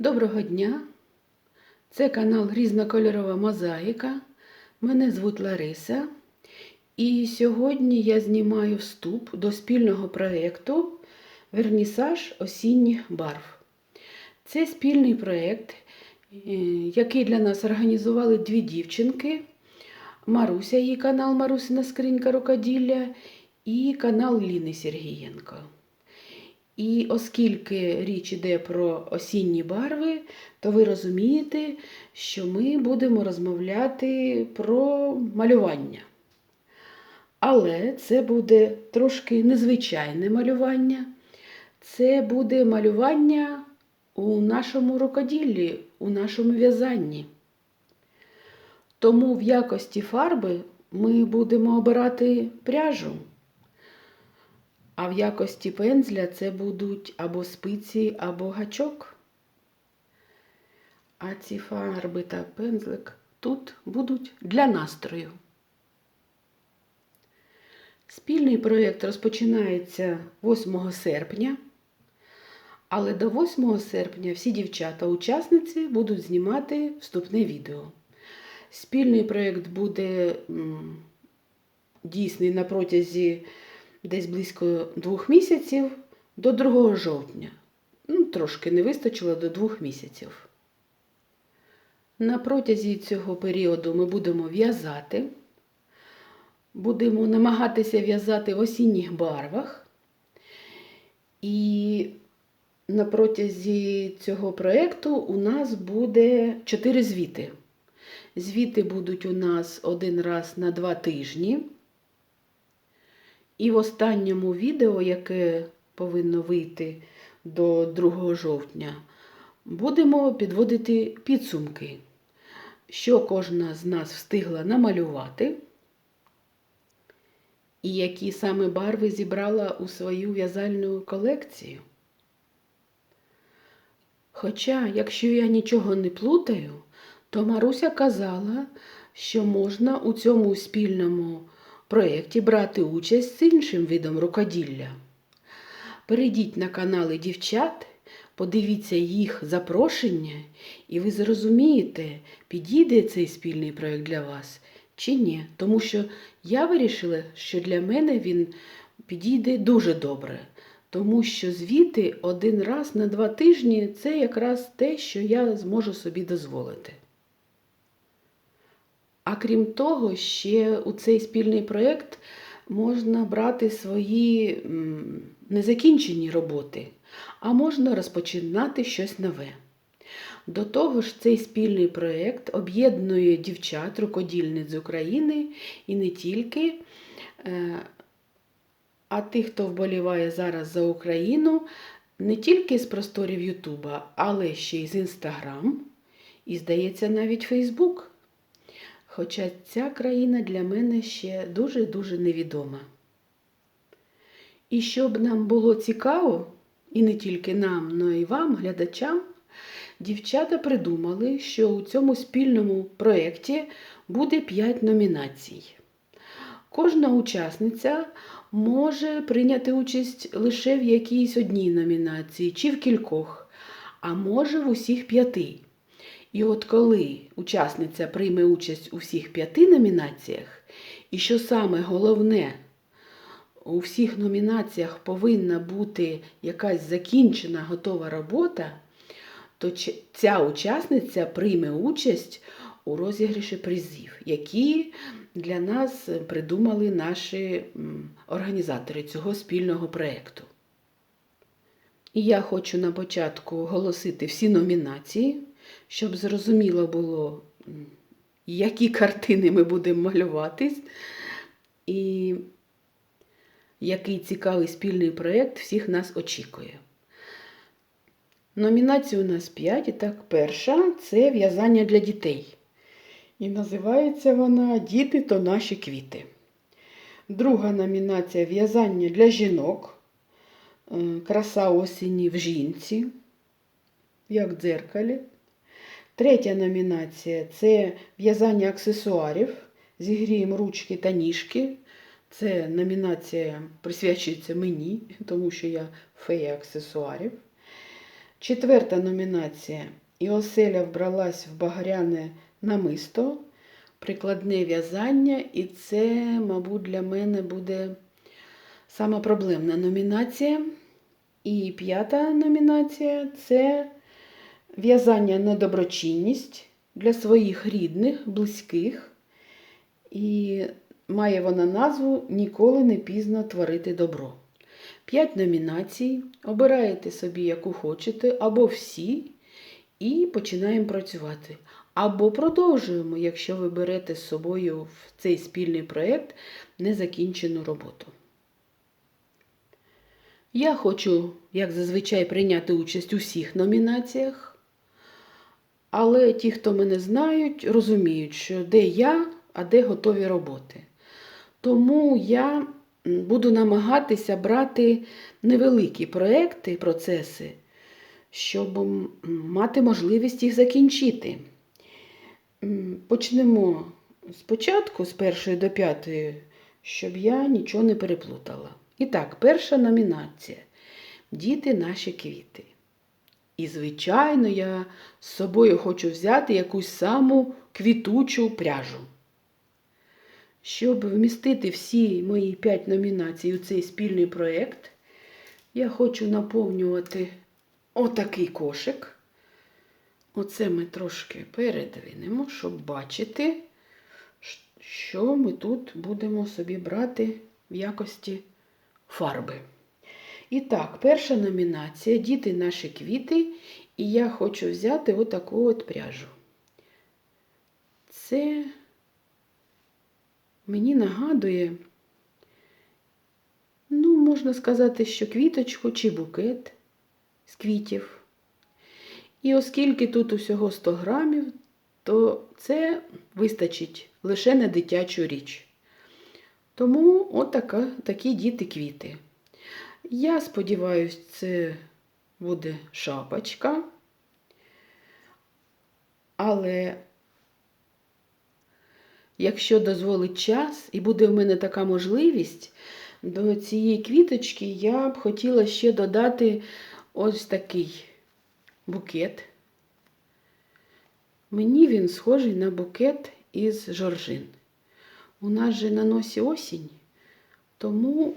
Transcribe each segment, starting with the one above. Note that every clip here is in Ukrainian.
Доброго дня! Це канал Різнокольорова мозаїка. Мене звуть Лариса. І сьогодні я знімаю вступ до спільного проєкту Вернісаж осінніх барв. Це спільний проєкт, е, який для нас організували дві дівчинки. Маруся, її канал Марусина Скринька Рукоділля і канал Ліни Сергієнко. І оскільки річ іде про осінні барви, то ви розумієте, що ми будемо розмовляти про малювання. Але це буде трошки незвичайне малювання. Це буде малювання у нашому рукоділлі, у нашому в'язанні. Тому в якості фарби ми будемо обирати пряжу. А в якості пензля це будуть або спиці, або гачок. А ці фарби та пензлик тут будуть для настрою. Спільний проєкт розпочинається 8 серпня, але до 8 серпня всі дівчата-учасниці будуть знімати вступне відео. Спільний проєкт буде дійсний на протязі десь близько двох місяців до 2 жовтня. Ну, трошки не вистачило до двох місяців. На протязі цього періоду ми будемо в'язати, будемо намагатися в'язати в осінніх барвах. І на протязі цього проєкту у нас буде чотири звіти. Звіти будуть у нас один раз на два тижні. І в останньому відео, яке повинно вийти до 2 жовтня, будемо підводити підсумки, що кожна з нас встигла намалювати, і які саме барви зібрала у свою в'язальну колекцію. Хоча, якщо я нічого не плутаю, то Маруся казала, що можна у цьому спільному проєкті брати участь з іншим видом рукоділля. Перейдіть на канали дівчат, подивіться їх запрошення, і ви зрозумієте, підійде цей спільний проєкт для вас чи ні. Тому що я вирішила, що для мене він підійде дуже добре. Тому що звіти один раз на два тижні це якраз те, що я зможу собі дозволити. А крім того, ще у цей спільний проєкт можна брати свої незакінчені роботи, а можна розпочинати щось нове. До того ж, цей спільний проєкт об'єднує дівчат, рукодільниць з України і не тільки, е, а тих, хто вболіває зараз за Україну, не тільки з просторів Ютуба, але ще й з Інстаграм, і, здається, навіть Фейсбук. Хоча ця країна для мене ще дуже-дуже невідома. І щоб нам було цікаво, і не тільки нам, але й вам, глядачам, дівчата придумали, що у цьому спільному проєкті буде 5 номінацій. Кожна учасниця може прийняти участь лише в якійсь одній номінації чи в кількох, а може в усіх п'яти. І от коли учасниця прийме участь у всіх п'яти номінаціях, і що саме головне, у всіх номінаціях повинна бути якась закінчена готова робота, то ця учасниця прийме участь у розіграші призів, які для нас придумали наші організатори цього спільного проєкту. І я хочу на початку оголосити всі номінації щоб зрозуміло було, які картини ми будемо малювати, і який цікавий спільний проєкт всіх нас очікує. Номінацій у нас 5. І так, перша це в'язання для дітей. І називається вона Діти то наші квіти. Друга номінація в'язання для жінок. Е, краса осені в жінці, як дзеркалі. Третя номінація це в'язання аксесуарів. Зігріємо ручки та ніжки. Це номінація присвячується мені, тому що я фея аксесуарів. Четверта номінація. І оселя вбралась в багряне намисто, прикладне в'язання, і це, мабуть, для мене буде сама проблемна номінація. І п'ята номінація це в'язання на доброчинність для своїх рідних, близьких. І має вона назву Ніколи не пізно творити добро. П'ять номінацій. Обираєте собі, яку хочете, або всі, і починаємо працювати. Або продовжуємо, якщо ви берете з собою в цей спільний проєкт незакінчену роботу. Я хочу, як зазвичай, прийняти участь у всіх номінаціях. Але ті, хто мене знають, розуміють, що де я, а де готові роботи. Тому я буду намагатися брати невеликі проекти, процеси, щоб мати можливість їх закінчити. Почнемо спочатку, з першої до п'ятої, щоб я нічого не переплутала. І так, перша номінація Діти наші квіти. І, звичайно, я з собою хочу взяти якусь саму квітучу пряжу. Щоб вмістити всі мої п'ять номінацій у цей спільний проєкт, я хочу наповнювати отакий кошик. Оце ми трошки передвинемо, щоб бачити, що ми тут будемо собі брати в якості фарби. І так, перша номінація Діти наші квіти. І я хочу взяти отаку от пряжу. Це мені нагадує, ну, можна сказати, що квіточку чи букет з квітів. І оскільки тут усього 100 грамів, то це вистачить лише на дитячу річ. Тому отака, такі діти-квіти. Я сподіваюся, це буде шапочка. Але якщо дозволить час і буде в мене така можливість, до цієї квіточки я б хотіла ще додати ось такий букет. Мені він схожий на букет із жоржин. У нас же на носі осінь, тому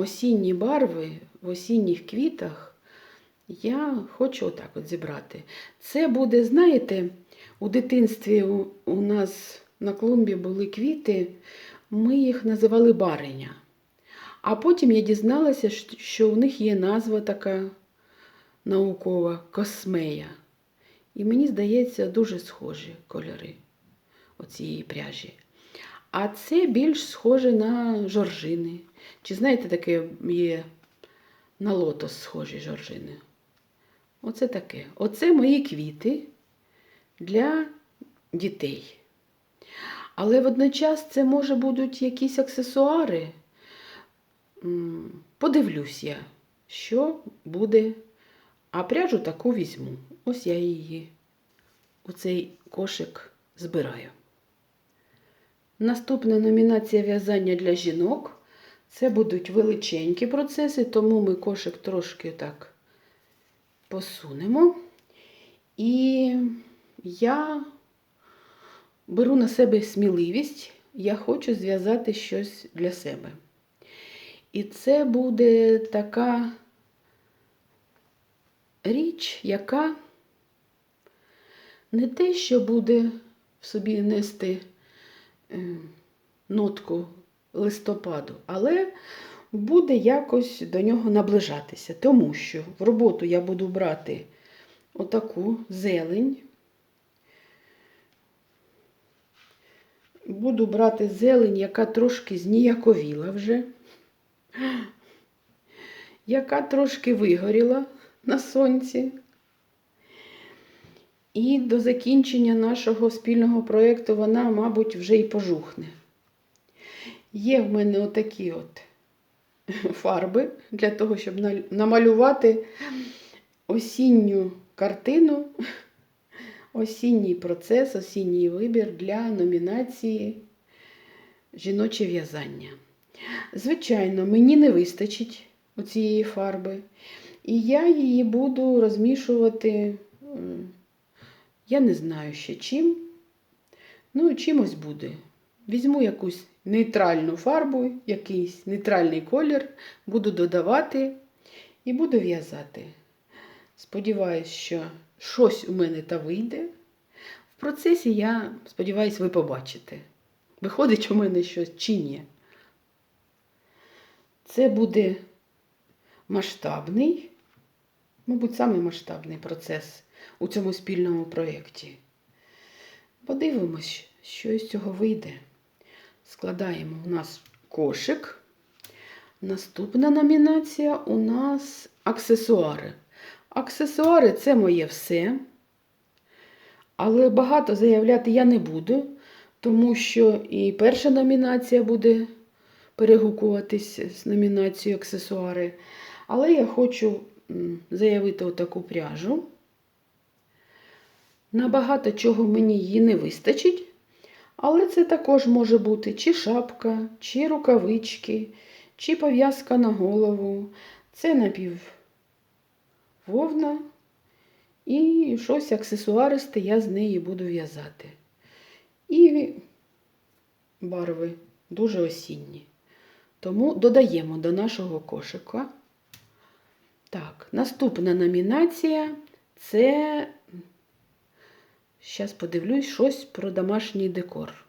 осінні барви в осінніх квітах я хочу отак от зібрати. Це буде, знаєте, у дитинстві у, у нас на клумбі були квіти, ми їх називали бариня. А потім я дізналася, що у них є назва така наукова космея. І мені здається, дуже схожі кольори оцієї пряжі. А це більш схоже на жоржини. Чи знаєте, таке є на лотос схожі жоржини? Оце таке. Оце мої квіти для дітей. Але водночас це може будуть якісь аксесуари. Подивлюсь я, що буде. А пряжу таку візьму. Ось я її у цей кошик збираю. Наступна номінація в'язання для жінок. Це будуть величенькі процеси, тому ми кошик трошки так посунемо. І я беру на себе сміливість, я хочу зв'язати щось для себе. І це буде така річ, яка не те, що буде в собі нести нотку листопаду, але буде якось до нього наближатися, тому що в роботу я буду брати отаку зелень. Буду брати зелень, яка трошки зніяковіла вже, яка трошки вигоріла на сонці. І до закінчення нашого спільного проєкту вона, мабуть, вже і пожухне. Є в мене отакі от фарби для того, щоб намалювати осінню картину, осінній процес, осінній вибір для номінації жіноче в'язання. Звичайно, мені не вистачить цієї фарби. І я її буду розмішувати, я не знаю ще чим. Ну, чимось буде. Візьму якусь нейтральну фарбу, якийсь нейтральний колір, буду додавати і буду в'язати. Сподіваюсь, що щось у мене та вийде. В процесі я сподіваюся, ви побачите, виходить у мене щось чи ні. Це буде масштабний, мабуть, самий масштабний процес у цьому спільному проєкті. Подивимось, що із цього вийде. Складаємо у нас кошик. Наступна номінація у нас аксесуари. Аксесуари це моє все. Але багато заявляти я не буду, тому що і перша номінація буде перегукуватись з номінацією аксесуари. Але я хочу заявити отаку пряжу. Набагато чого мені її не вистачить, але це також може бути чи шапка, чи рукавички, чи пов'язка на голову. Це напіввовна і щось аксесуаристе я з неї буду в'язати. І барви дуже осінні. Тому додаємо до нашого кошика. Так, наступна номінація це, зараз подивлюсь, щось про домашній декор.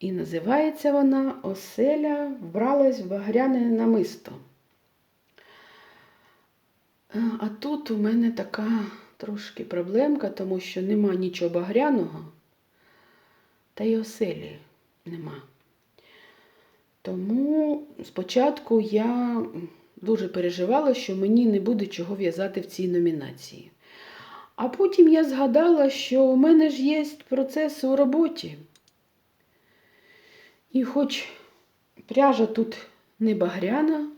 І називається вона Оселя вбралась в багряне намисто. Е, А тут у мене така трошки проблемка, тому що нема нічого багряного, та й оселі нема. Тому спочатку я дуже переживала, що мені не буде чого в'язати в цій номінації. А потім я згадала, що у мене ж є процес у роботі. І хоч пряжа тут не багряна,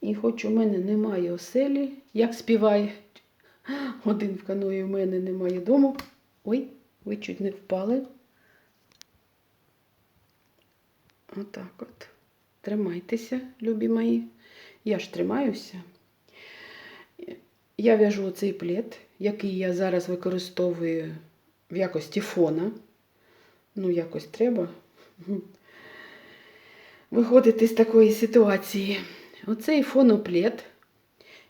і хоч у мене немає оселі, як співають, один в каної у мене немає дому. Ой, ви чуть не впали. Отак от. Тримайтеся, любі мої. Я ж тримаюся. Я в'яжу оцей плед, який я зараз використовую в якості фона. Ну, якось треба виходити з такої ситуації. Оцей фоноплет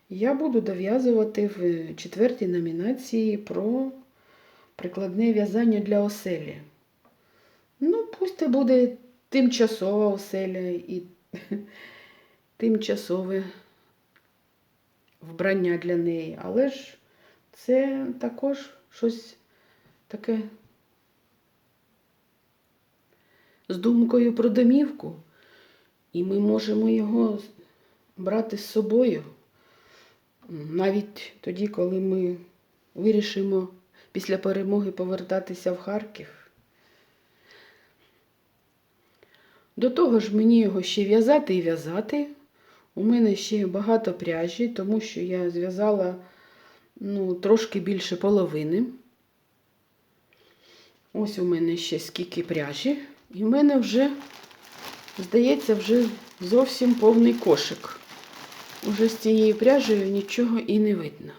я буду дов'язувати в четвертій номінації про прикладне в'язання для оселі. Ну, пусть це буде тимчасова оселя і тимчасове вбрання для неї. Але ж це також щось таке з думкою про домівку. І ми можемо його брати з собою. Навіть тоді, коли ми вирішимо після перемоги повертатися в Харків. До того ж, мені його ще в'язати і в'язати. У мене ще багато пряжі, тому що я зв'язала ну, трошки більше половини. Ось у мене ще скільки пряжі. І в мене вже, здається, вже зовсім повний кошик. Уже з цією пряжею нічого і не видно.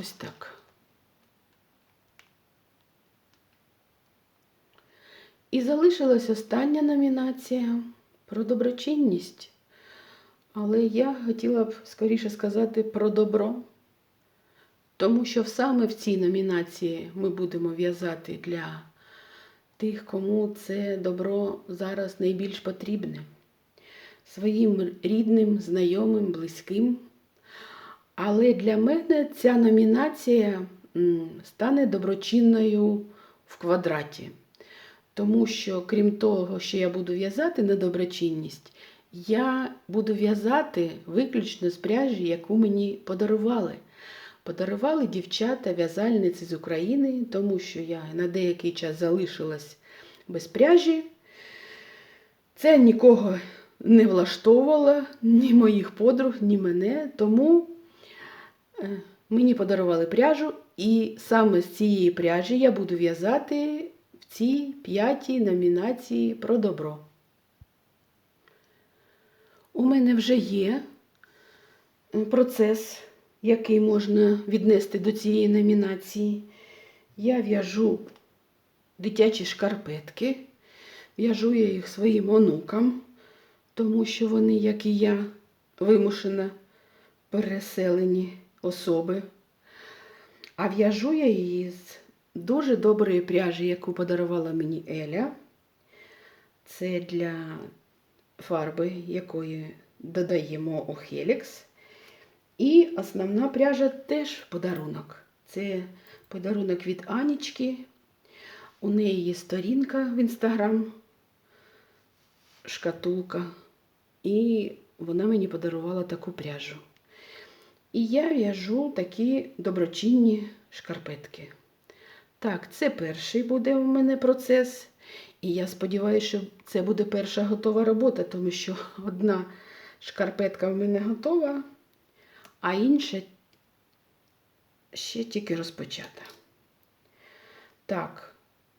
Ось так. І залишилась остання номінація про доброчинність. Але я хотіла б скоріше сказати про добро. Тому що саме в цій номінації ми будемо в'язати для тих, кому це добро зараз найбільш потрібне. Своїм рідним, знайомим, близьким. Але для мене ця номінація стане доброчинною в квадраті. Тому що, крім того, що я буду в'язати на доброчинність, я буду в'язати виключно з пряжі, яку мені подарували. Подарували дівчата в'язальниці з України, тому що я на деякий час залишилась без пряжі. Це нікого не влаштовувало, ні моїх подруг, ні мене. Тому е, мені подарували пряжу, і саме з цієї пряжі я буду в'язати в цій п'ятій номінації про добро. У мене вже є процес, який можна віднести до цієї номінації. Я в'яжу дитячі шкарпетки, в'яжу я їх своїм онукам, тому що вони, як і я, вимушено переселені особи. А в'яжу я її з дуже доброї пряжі, яку подарувала мені Еля. Це для фарби, якої додаємо Охелікс. І основна пряжа теж подарунок. Це подарунок від Анічки. У неї є сторінка в інстаграм, шкатулка. І вона мені подарувала таку пряжу. І я в'яжу такі доброчинні шкарпетки. Так, це перший буде у мене процес. І я сподіваюся, що це буде перша готова робота, тому що одна шкарпетка в мене готова, а інша ще тільки розпочата. Так,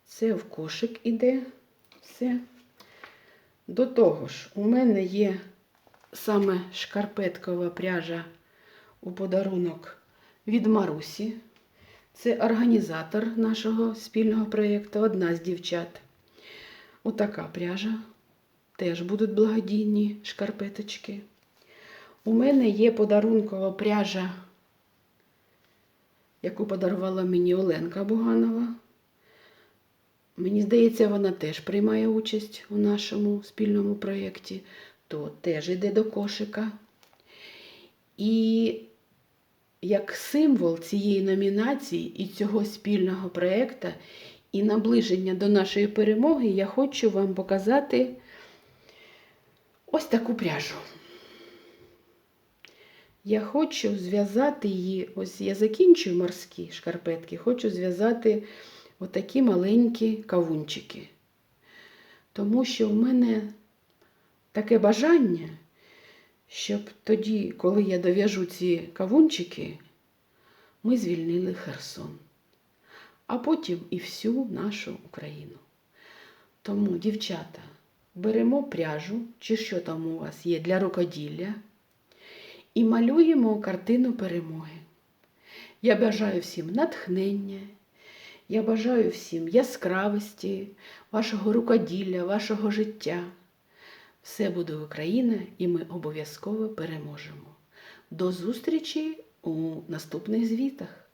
це в кошик іде все. До того ж, у мене є саме шкарпеткова пряжа у подарунок від Марусі. Це організатор нашого спільного проєкту, одна з дівчат. Отака пряжа. Теж будуть благодійні шкарпеточки. У мене є подарункова пряжа, яку подарувала мені Оленка Буганова. Мені здається, вона теж приймає участь у нашому спільному проєкті, то теж йде до кошика. І як символ цієї номінації і цього спільного проєкту, і наближення до нашої перемоги, я хочу вам показати ось таку пряжу. Я хочу зв'язати її, ось я закінчую морські шкарпетки, хочу зв'язати отакі маленькі кавунчики. Тому що в мене таке бажання, щоб тоді, коли я дов'яжу ці кавунчики, ми звільнили Херсон, а потім і всю нашу Україну. Тому, дівчата, беремо пряжу, чи що там у вас є для рукоділля, і малюємо картину перемоги. Я бажаю всім натхнення. Я бажаю всім яскравості, вашого рукоділля, вашого життя. Все буде Україна, і ми обов'язково переможемо. До зустрічі у наступних звітах!